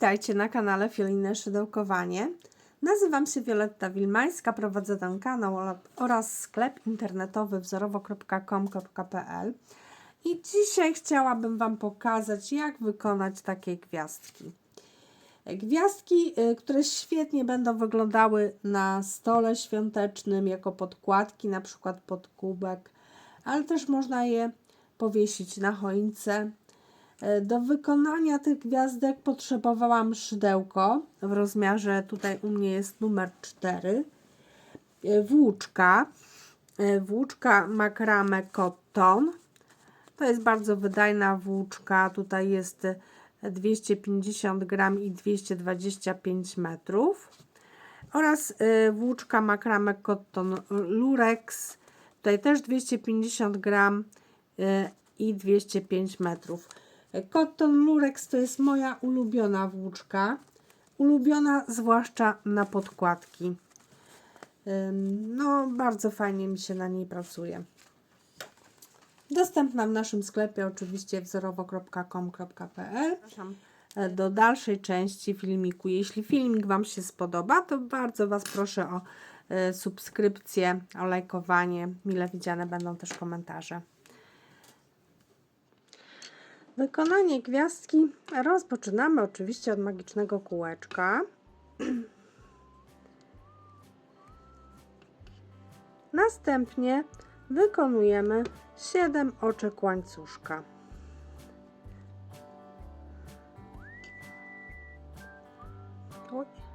Witajcie na kanale Fiolinne Szydełkowanie. Nazywam się Wioletta Wilmańska, prowadzę ten kanał oraz sklep internetowy wzorowo.com.pl i dzisiaj chciałabym Wam pokazać, jak wykonać takie gwiazdki. Gwiazdki, y, które świetnie będą wyglądały na stole świątecznym jako podkładki, na przykład pod kubek, ale też można je powiesić na choince. Y, Do wykonania tych gwiazdek potrzebowałam szydełko. W rozmiarze, tutaj u mnie jest numer 4, y, włóczka, y, włóczka makrame cotton, to jest bardzo wydajna włóczka, tutaj jest 250 gram i 225 metrów. Oraz włóczka makrame cotton lurex, tutaj też 250 gram i 205 metrów. Cotton lurex to jest moja ulubiona włóczka, ulubiona zwłaszcza na podkładki. No, bardzo fajnie mi się na niej pracuje. Dostępna w naszym sklepie oczywiście wzorowo.com.pl. E, do dalszej części filmiku. Jeśli filmik Wam się spodoba, to bardzo Was proszę o e, subskrypcję, o lajkowanie. Mile widziane będą też komentarze. Wykonanie gwiazdki rozpoczynamy oczywiście od magicznego kółeczka. Następnie wykonujemy 7 oczek łańcuszka. Oj.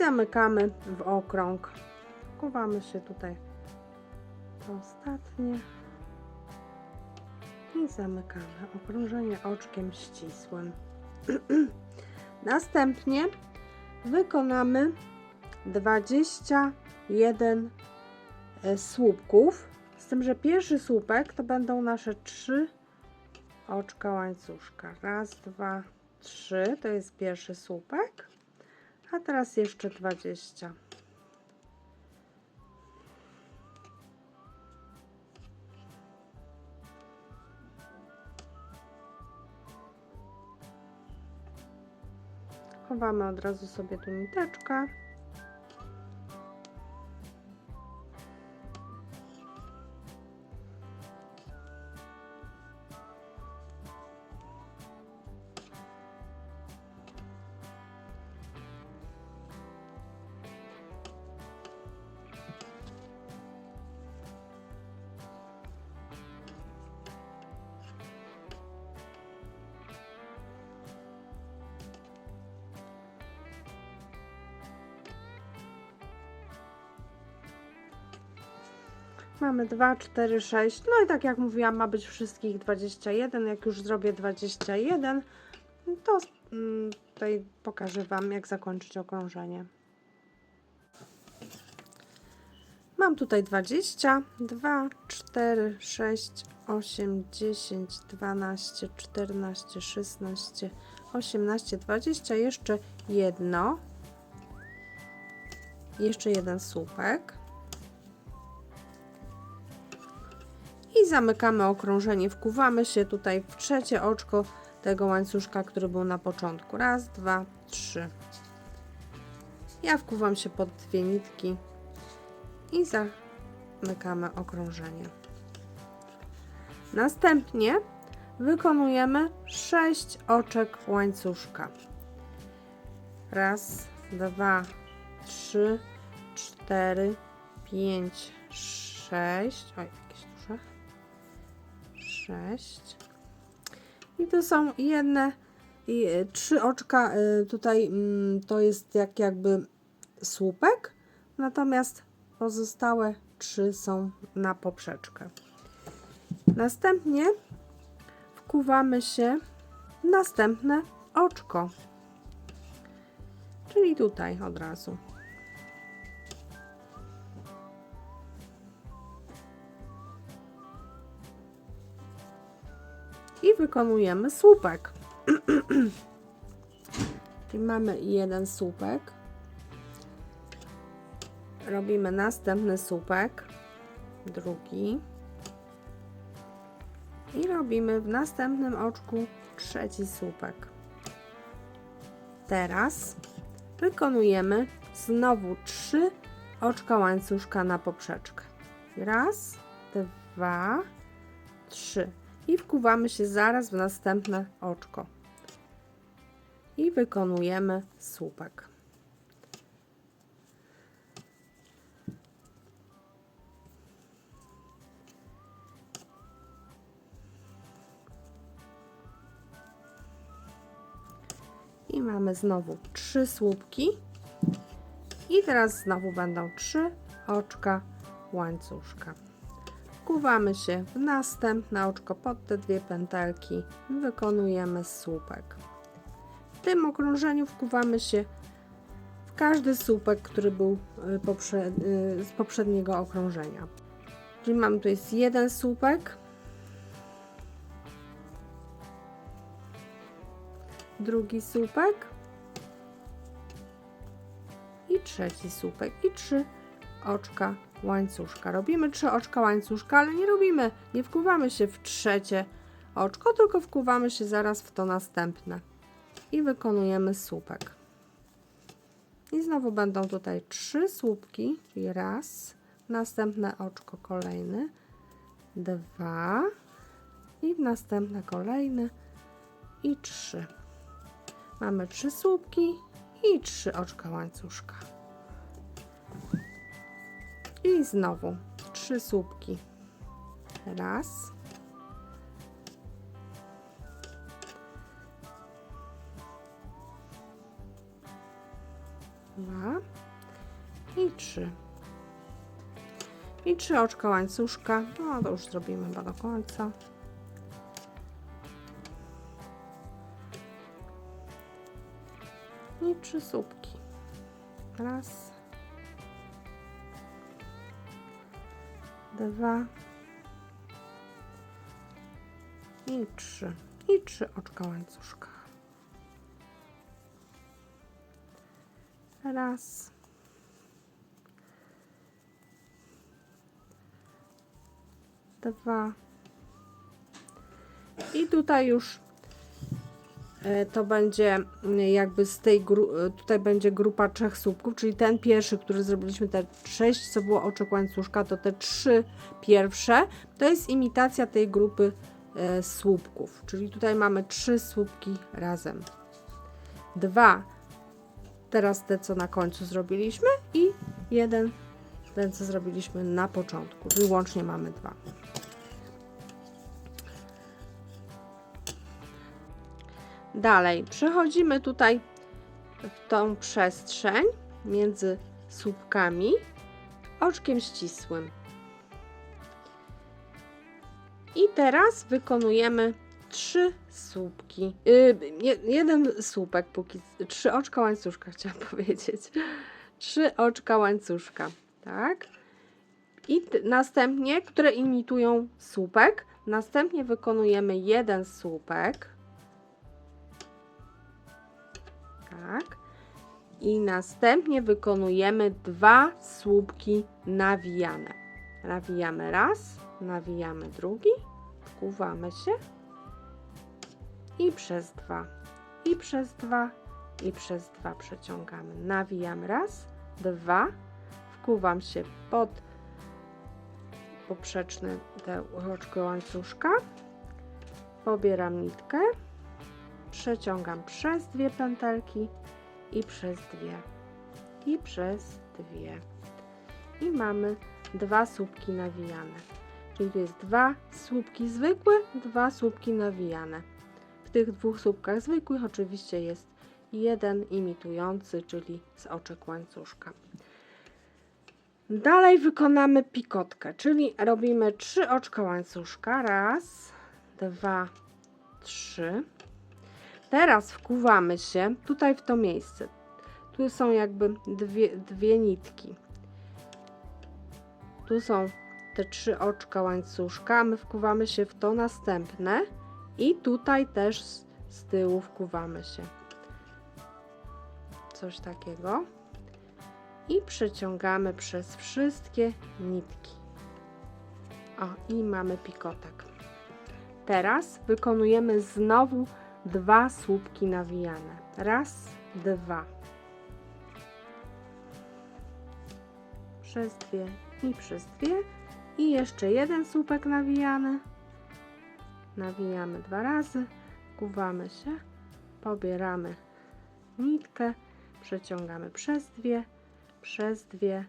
Zamykamy w okrąg. Kuwamy się tutaj ostatnie i zamykamy okrążenie oczkiem ścisłym. Następnie wykonamy 21 e, słupków, z tym, że pierwszy słupek to będą nasze trzy oczka łańcuszka. Raz, dwa, trzy, to jest pierwszy słupek, a teraz jeszcze 20. Chowamy od razu sobie tu niteczkę. Mamy 2, 4, 6. No i tak jak mówiłam, ma być wszystkich 21. Jak już zrobię 21, to mm, tutaj pokażę Wam, jak zakończyć okrążenie. Mam tutaj 20, 2, 4, 6, 8, 10, 12, 14, 16, 18, 20. Jeszcze jedno. Jeszcze jeden słupek. Zamykamy okrążenie. Wkuwamy się tutaj w trzecie oczko tego łańcuszka, który był na początku. Raz, dwa, trzy. Ja wkuwam się pod dwie nitki i zamykamy okrążenie. Następnie wykonujemy sześć oczek łańcuszka. Raz, dwa, trzy, cztery, pięć, sześć. Oj. 6. I to są jedne i y, trzy oczka. y, Tutaj mm, to jest jak jakby słupek, natomiast pozostałe trzy są na poprzeczkę. Następnie wkuwamy się w następne oczko, czyli tutaj od razu. I wykonujemy słupek. I mamy jeden słupek robimy następny słupek, drugi i robimy w następnym oczku trzeci słupek. Teraz wykonujemy znowu trzy oczka łańcuszka na poprzeczkę. Raz, dwa, trzy. I wkuwamy się zaraz w następne oczko. I wykonujemy słupek. I mamy znowu trzy słupki. I teraz znowu będą trzy oczka łańcuszka. Wkuwamy się w następne oczko pod te dwie pętelki. Wykonujemy słupek. W tym okrążeniu wkuwamy się w każdy słupek, który był y, poprze- y, z poprzedniego okrążenia. Czyli mamy tu jest jeden słupek, drugi słupek i trzeci słupek i trzy oczka łańcuszka. Robimy trzy oczka łańcuszka, ale nie robimy, nie wkuwamy się w trzecie oczko, tylko wkuwamy się zaraz w to następne i wykonujemy słupek. I znowu będą tutaj trzy słupki, czyli raz, następne oczko kolejny, dwa i następne kolejne i trzy. Mamy trzy słupki i trzy oczka łańcuszka. I znowu trzy słupki. Raz. Dwa. I trzy. I trzy oczka łańcuszka. No to już zrobimy chyba do końca. I trzy słupki. Raz. Dwa. I trzy. I trzy oczka łańcuszka. Raz. Dwa. I tutaj już to będzie mm, jakby z tej e, tutaj będzie grupa trzech słupków, czyli ten pierwszy, który zrobiliśmy, te sześć, co było oczek łańcuszka, to te trzy pierwsze, to jest imitacja tej grupy e, słupków, czyli tutaj mamy trzy słupki razem. Dwa, teraz te, co na końcu zrobiliśmy i jeden, ten, co zrobiliśmy na początku, czyli łącznie mamy dwa. Dalej, przechodzimy tutaj w tą przestrzeń między słupkami oczkiem ścisłym. I teraz wykonujemy trzy słupki. Yy, je- jeden słupek, póki trzy oczka łańcuszka chciałam powiedzieć. Trzy oczka łańcuszka, tak? I następnie, które imitują słupek, następnie wykonujemy jeden słupek. Tak. I następnie wykonujemy dwa słupki nawijane. Nawijamy raz, nawijamy drugi, wkuwamy się. I przez dwa, i przez dwa, i przez dwa przeciągamy. Nawijam raz, dwa, wkuwam się pod poprzeczne te łańcuszka, pobieram nitkę, przeciągam przez dwie pętelki i przez dwie i przez dwie. I mamy dwa słupki nawijane. Czyli tu jest dwa słupki zwykłe dwa słupki nawijane. W tych dwóch słupkach zwykłych oczywiście jest jeden imitujący czyli z oczek łańcuszka. Dalej wykonamy pikotkę czyli robimy trzy oczka łańcuszka. Raz dwa trzy Teraz wkuwamy się tutaj w to miejsce. Tu są jakby dwie, dwie nitki. Tu są te trzy oczka łańcuszka, my wkuwamy się w to następne i tutaj też z, z tyłu wkuwamy się. Coś takiego. i przeciągamy przez wszystkie nitki. O, i mamy pikotek. Teraz wykonujemy znowu dwa słupki nawijane. Raz, dwa. Przez dwie i przez dwie. I jeszcze jeden słupek nawijany. Nawijamy dwa razy, kuwamy się, pobieramy nitkę, przeciągamy przez dwie, przez dwie,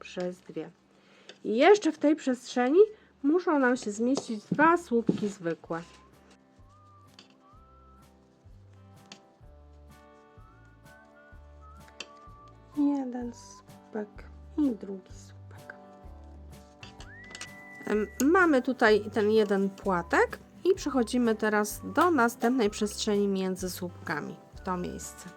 przez dwie. I jeszcze w tej przestrzeni muszą nam się zmieścić dwa słupki zwykłe. Jeden słupek i drugi słupek. Mamy tutaj ten jeden płatek i przechodzimy teraz do następnej przestrzeni między słupkami, w to miejsce.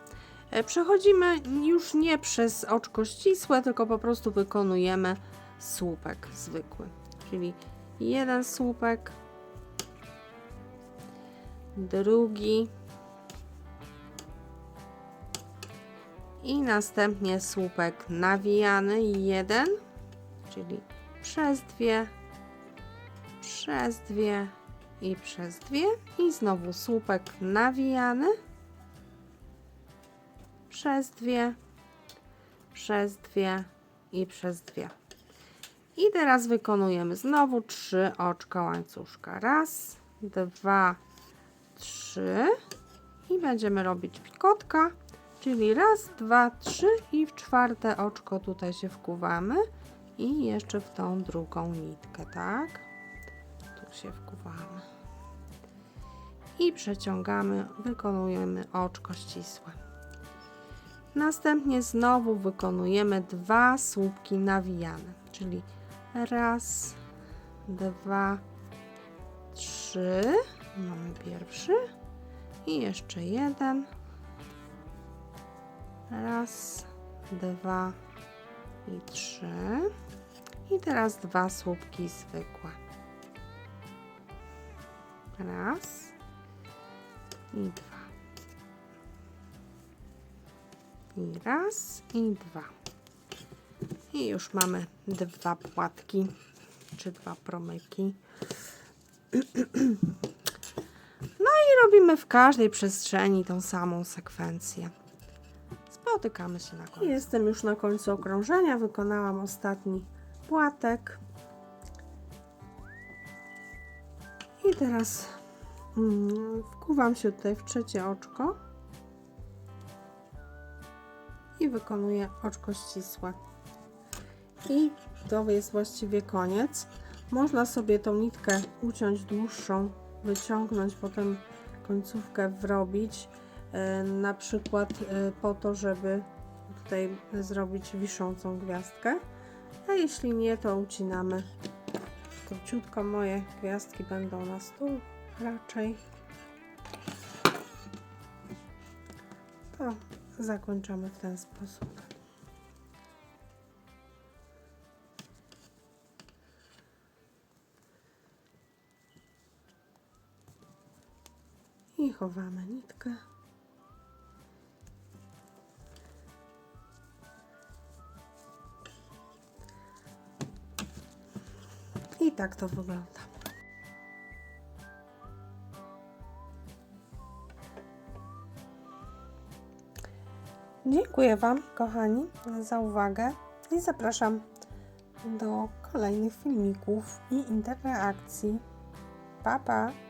E, Przechodzimy już nie przez oczko ścisłe, tylko po prostu wykonujemy słupek zwykły. Czyli jeden słupek, drugi i następnie słupek nawijany jeden, czyli przez dwie, przez dwie i przez dwie i znowu słupek nawijany przez dwie, przez dwie i przez dwie. I teraz wykonujemy znowu trzy oczka łańcuszka. Raz, dwa, trzy i będziemy robić pikotka, czyli raz, dwa, trzy i w czwarte oczko tutaj się wkuwamy i jeszcze w tą drugą nitkę, tak? Tu się wkuwamy. I przeciągamy, wykonujemy oczko ścisłe. Następnie znowu wykonujemy dwa słupki nawijane, czyli raz, dwa, trzy. Mamy pierwszy i jeszcze jeden. Raz, dwa i trzy. I teraz dwa słupki zwykłe. Raz i dwa. I raz, i dwa. I już mamy dwa płatki, czy dwa promyki. No i robimy w każdej przestrzeni tą samą sekwencję. Spotykamy się na końcu. Jestem już na końcu okrążenia, wykonałam ostatni płatek. I teraz mm, wkuwam się tutaj w trzecie oczko i wykonuję oczko ścisłe. I to jest właściwie koniec. Można sobie tą nitkę uciąć dłuższą, wyciągnąć, potem końcówkę wrobić, na przykład e, po to, żeby tutaj zrobić wiszącą gwiazdkę. A jeśli nie, to ucinamy króciutko. Moje gwiazdki będą na stół raczej. To zakończymy w ten sposób. I chowamy nitkę. I tak to wygląda. Dziękuję Wam, kochani, za uwagę i zapraszam do kolejnych filmików i interakcji. Pa, pa!